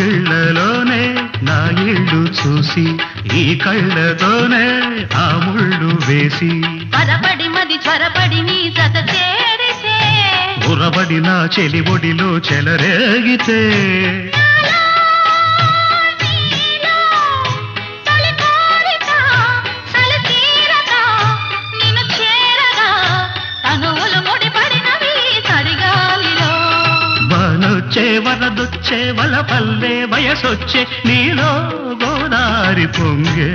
గిళ్ళలోనే నా ఇళ్ళు చూసి ఈ కళ్ళతోనే ఆ ముళ్ళు వేసి. పరపడి మది చొరపడి నీ జత చేరితే. ఉరబడి నా చెలిబొడిలో చెలరేగితే. బానొచ్చే వరదొచ్చే వల పల్లె వయసొచ్చే నీలో గోదారి పొంగే